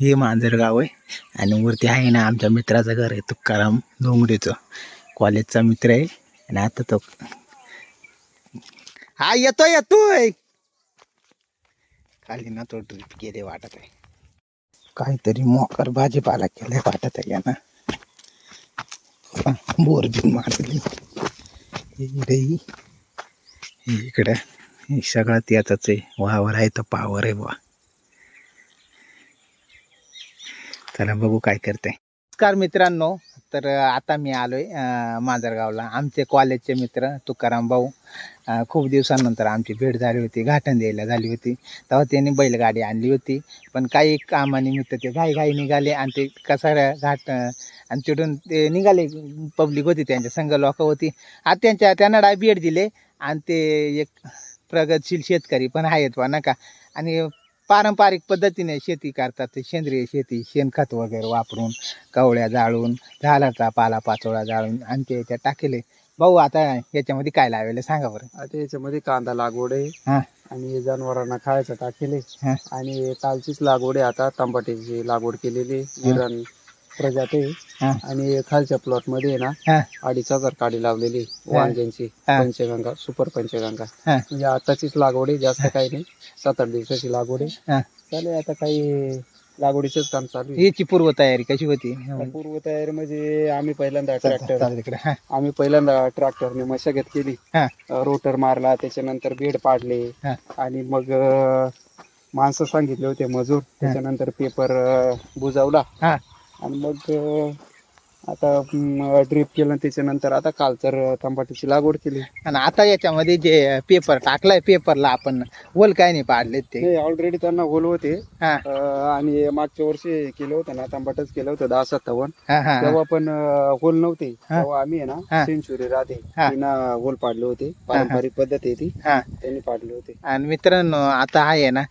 हे मांजरगाव आहे. आणि वरती आहे ना आमच्या मित्राचं घर आहे तुकाराम डोंगरेचं. कॉलेजचा मित्र आहे. आणि आता तो हा येतोय येतोय. खाली ना तो ड्रिप गेले वाटत आहे. काहीतरी मोकर भाजीपाला केलाय वाटत आहे यानं. बोर बिन मारली इकडे ही, इकडे. हे आहे. वावर आहे तर पावर आहे बुवा. चला बघू काय करते नमस्कार मित्रांनो तर आता मी आलोय अं, मांजरगावला. आमचे कॉलेजचे मित्र तुकाराम भाऊ खूप दिवसानंतर आमची भेट झाली होती घाटण द्यायला झाली होती. तेव्हा त्यांनी बैलगाडी आणली होती. पण काही कामानिमित्त ते घाई घाई निघाले आणि ते कसाऱ्या घाट आणि तिथून ते निघाले पब्लिक होती त्यांच्या संघ लोक होती. आता त्यांच्या त्यांना डाय भेट दिले आणि ते एक प्रगतशील शेतकरी पण आहेत बा नका. आणि पारंपरिक पद्धतीने शेती करतात. ते सेंद्रिय शेती शेणखत वगैरे वापरून कवळ्या जाळून झाडाचा पाला पाचोळा जाळून आणि ते त्यात टाकेले. भाऊ आता याच्यामध्ये काय लावले सांगा बरं. आता याच्यामध्ये कांदा लागवड हा. आहे आणि जनावरांना खायचं टाकेले. हा. आणि कालचीच लागवड आहे. आता तंबाट्याची लागवड केलेली प्रजाती आहे. हा. आणि खालच्या प्लॉटमध्ये आहे हा. ना अडीच हजार काडी लावलेली आहे. वांग्यांची हा. पंचगंगा सुपर पंचगंगा हा. म्हणजे आताचीच लागवड आहे जास्त काही नाही सात आठ दिवसाची लागवड हा. आहे चालेल आता काही लागवडीच काम चालू आहे याची पूर्व तयारी कशी होती पूर्व तयारी म्हणजे आम्ही पहिल्यांदा ट्रॅक्टर चालेल हा आम्ही पहिल्यांदा ट्रॅक्टरने मशागत केली हा. रोटर मारला त्याच्यानंतर बेड पाडले हा. आणि मग अं, माणसं सांगितले होते मजूर त्याच्यानंतर पेपर बुजवला हा. आणि मग आता ड्रीप केलं त्याच्यानंतर आता काल तर तंबाट्याची लागवड केली. आणि आता याच्यामध्ये जे पेपर टाकलाय पेपरला आपण वल काय नाही पाडले ते. ऑलरेडी त्यांना होल होते. हा. आणि मागच्या वर्षी केलं होतं ना तंबाटच केलं होतं दहा सत्तावन्न. तेव्हा पण होल नव्हते. तेव्हा आम्ही. ना सेंचुरी राहते. होल पाडले होते. पारंपरिक पद्धत आहे ती. हा. त्यांनी पाडले होते. आणि मित्रांनो आता आहे ना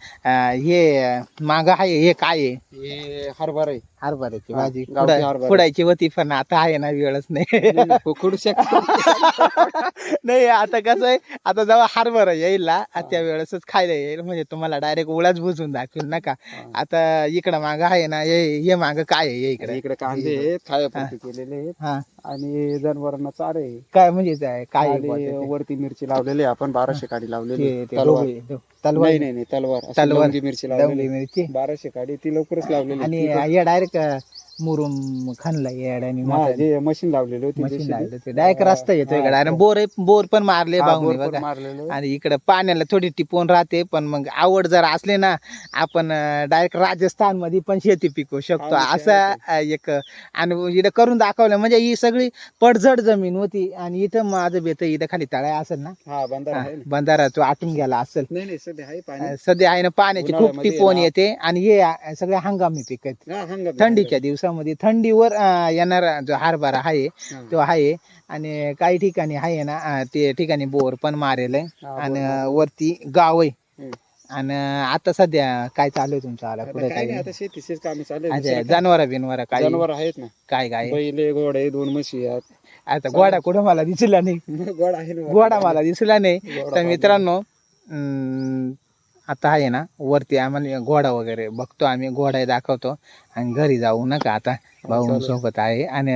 हे माग आहे हे काय आहे? हे हरभरा आहे. हरभऱ्याची भाजी. गावठी खुडा- हरभरा. खुडायची होती पण आता आहे ना वेळच नाही. नाही, शकतो. आता कसं आहे आता जेव्हा हरभरा येईल ना त्या वेळेसच खायला येईल. म्हणजे तुम्हाला डायरेक्ट उळाच बुजून दाखवेल नका आता इकडं माग आहे ना हे हे माग काय आहे हे इकडे? इकडे कांदे आहेत खायापुरते केलेले आहेत. हा. आणि जनावरांना चारे आहे. काय म्हणजे काय काय आहे आणि बुवा ते? वरती मिरची लावलेली आहे आपण बाराशे काडी लावलेली ते- ते तलवार. डोबळी- डो- तलवार. नाही नाही नाही तलवार. अशी तलवार. लवंगी मिरची लावलेली मिरची. बाराशे काडी ती लवकरच लावलेली आणि ती पण- हे डायरेक्ट કે मुरुम खानला येड्याने हा, जे मशीन लावलेली होती मशीन JCB. लागलं ते डायरेक्ट रस्ता येतो इकडे. आणि बोर बोर पण मारले हा, बाहुनी बोर पण बघा मारलेलं. आहे. आणि इकडे पाण्याला थोडी टिपून राहते पण मग आवड जर असले ना आपण डायरेक्ट राजस्थानमध्ये पण शेती पिकवू शकतो. हा, असा अं, एक आणि इथं करून दाखवलं. म्हणजे ही सगळी पडझड जमीन होती. आणि इथं माझं बेत इथं खाली तळ्या असेल ना? हा बंदर हा, आहे. ना बंधारा तो आटून गेला असेल. नाही नाही सध्या आहे पाणी. अं, सध्या आहे ना पाण्याची खूप उन्हाळ्यामध्ये टिपवून ना- येते. आणि हे अं, सगळे हंगामी पिक आहेत. हा, हंगामी थंडीच्या दिवसामध्ये थंडीवर अं, येणारा जो हरभरा आहे. तो आहे. आणि काही ठिकाणी आहे ना अं, ते ठिकाणी बोर पण मारेल आहे. हा, आणि वरती गाव आहे. हम्म. आणि आता सध्या काय चालू आहे तुमचं? आला आता पुढे काय काय? नाही आता शेतीचेच काम चालू अच्छा जनावर बिनवर काय जनावर आहेत ना. काय काय? बैले घोडे दोन म्हशी आहेत. आता गोडा कुठं मला दिसला नाही. गोड आहे ना. गोडा मला दिसला नाही. गोडा तर. मित्रांनो अं, आता आहे ना वरती आम्हाला घोडा वगैरे बघतो आम्ही घोडा दाखवतो. आणि घरी जाऊ नका आता भाऊ. सोबत आहे. आणि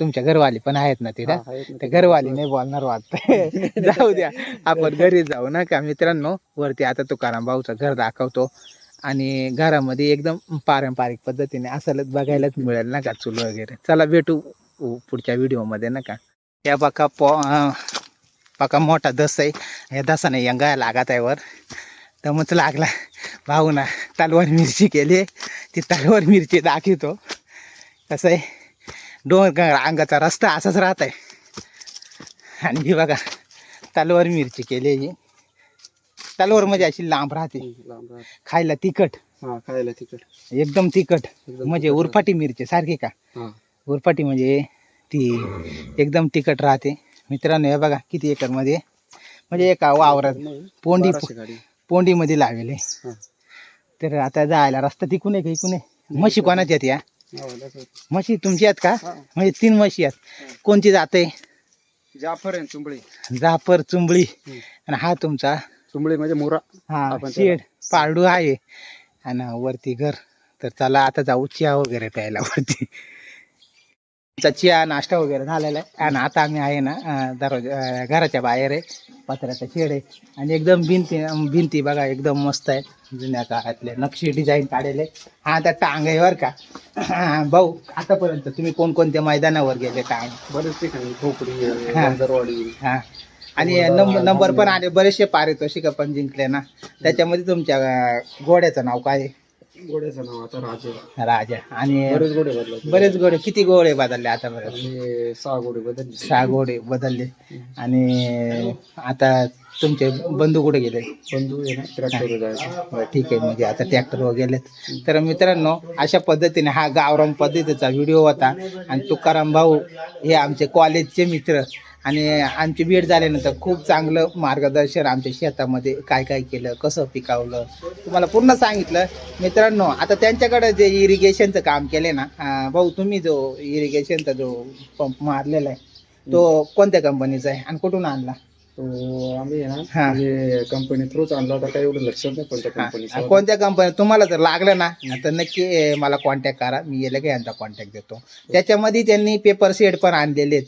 तुमच्या घरवाली पण आहेत ना तिथं? ते घरवाली नाही बोलणार वाटत जाऊ द्या. आपण घरी जाऊ ना का मित्रांनो वरती आता तुकाराम भाऊचं घर दाखवतो. आणि घरामध्ये एकदम पारंपरिक पद्धतीने असलच बघायलाच मिळेल ना का चूल वगैरे. चला भेटू पुढच्या व्हिडिओमध्ये ना का या बघा पो मोठा दस आहे. या दसाने यंगा लागत आहे वर. दमच लागला. भाऊ ना तलवार मिरची केली. ती तलवार मिरची दाखवतो. कसं आहे? डोंगर अंगाचा रस्ता असाच राहत आहे आणि ही बघा तलवार मिरची केली ही तलवार म्हणजे अशी लांब राहते. खायला तिखट. हा खायला तिकट एकदम तिखट. म्हणजे तिखट उरफाटी मिरची सारखी का. उरफाटी म्हणजे ती एकदम तिखट राहते. मित्रांनो हे बघा किती एकरमध्ये म्हणजे एका वावरात पोंडी पोंडीमध्ये हा. तर आता जायला रस्ता तिकून आहे का इकून आहे म्हशी कोणाच्या आहेत या? हा. म्हशी तुमची आहेत का. म्हणजे तीन म्हशी आहेत. कोणती जाते जाफर आहे चुंबळी. जाफर चुंबळी. आणि हा तुमचा? चुंबळी म्हणजे मोरा. हा शेड पारडू आहे. आणि वरती घर. तर चला आता जाऊ चिया वगैरे प्यायला वरती. चिया नाश्ता वगैरे झालेला आहे. आणि आता आम्ही आहे ना दरवाजा घराच्या बाहेर आहे. पत्र्याचा शेड आहे. आणि एकदम भिंती भिंती बघा एकदम मस्त आहे. जुन्या काळातले नक्षी डिझाईन काढलेले. हा आता टांग आहे बरं का. भाऊ आतापर्यंत तुम्ही कोणकोणत्या मैदानावर गेले टांग? बरेच ठिकाणी हा. आणि नंबर नंबर पण आले बरेचसे पारितोषिक पण जिंकले ना. त्याच्यामध्ये तुमच्या घोड्याचं नाव काय आहे? घोड्याचं नाव आता राजे राजा. आणि बरेच घोडे बदलले. बरेच घोडे. किती घोडे बदलले आतापर्यंत आणि सहा घोडे बदलले. सहा घोडे बदलले. आणि आता तुमचे बंधू कुठे गेले? बंधू आहे ना ट्रॅक्टर जायचं. बरं, ठीक आहे. म्हणजे आता ट्रॅक्टरवर गेलेत. तर मित्रांनो अशा पद्धतीने हा गावराम पद्धतीचा व्हिडिओ होता. आणि तुकाराम भाऊ हे आमचे कॉलेजचे मित्र. आणि आमची भेट झाल्यानंतर खूप चांगलं मार्गदर्शन आमच्या शेतामध्ये काय काय केलं कसं पिकावलं तुम्हाला पूर्ण सांगितलं. मित्रांनो आता त्यांच्याकडे जे इरिगेशनचं काम केले ना भाऊ तुम्ही जो इरिगेशनचा जो पंप मारलेला आहे तो कोणत्या कंपनीचा आहे आणि कुठून आणला? तो आम्ही आहे हा. ना म्हणजे कंपनी थ्रूच आणला होता काही एवढं लक्षात नाही कोणत्या हा, कंपनीचा कोणत्या कंपनी तुम्हाला जर लागलं ना तर नक्की मला कॉन्टॅक्ट करा. मी याला काही यांचा कॉन्टॅक्ट देतो. त्याच्यामध्ये त्यांनी पेपर सेट पण आणलेले आहेत.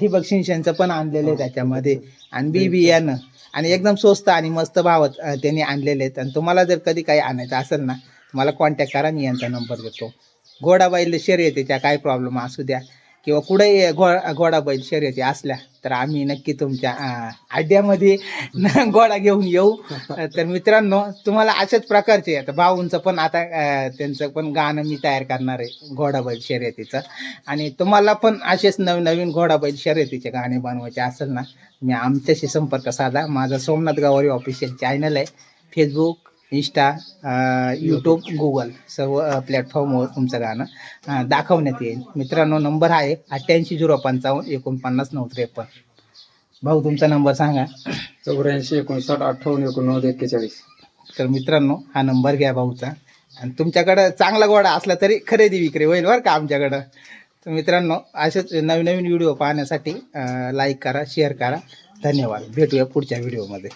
ठिबक सिंचनचं पण आणलेले आहे त्याच्यामध्ये. आणि बी बियाणं आणि एकदम स्वस्त आणि मस्त भावात त्यांनी आणलेले आहेत. आणि तुम्हाला जर कधी काही आणायचं असेल ना मला कॉन्टॅक्ट करा मी यांचा नंबर देतो. घोडा बैल शर्यतीच्या काय प्रॉब्लेम असू द्या. किंवा कुठेही घो घोडा बैल शर्यती असल्या तर आम्ही नक्की तुमच्या न- घोडा घेऊन येऊ. तर मित्रांनो तुम्हाला अशाच प्रकारचे आता भाऊंचं पण आता त्यांचं पण गाणं मी तयार करणार आहे घोडा बैल शर्यतीचं. आणि तुम्हाला पण असेच नवीन नवीन घोडा बैल शर्यतीचे गाणे बनवायचे असेल ना मी आमच्याशी संपर्क साधा. माझा सोमनाथ गावरी ऑफिशियल चॅनल आहे. फेसबुक इंस्टा यूट्यूब गुगल सर्व प्लॅटफॉर्मवर तुमचं गाणं दाखवण्यात येईल. मित्रांनो नंबर आहे अठ्ठ्याऐंशी झिरो पंचावन्न एकोणपन्नास नऊ त्रेपन्न. भाऊ तुमचा नंबर सांगा. चौऱ्याऐंशी एकोणसाठ अठ्ठावन्न एकोणनव्वद एक्केचाळीस. तर मित्रांनो हा नंबर घ्या भाऊचा. आणि तुमच्याकडं चांगला घोडा असला तरी खरेदी विक्री होईल बरं का आमच्याकडं. तर मित्रांनो असेच नवीन नवीन व्हिडिओ पाहण्यासाठी लाईक करा शेअर करा. धन्यवाद. भेटूया पुढच्या व्हिडिओमध्ये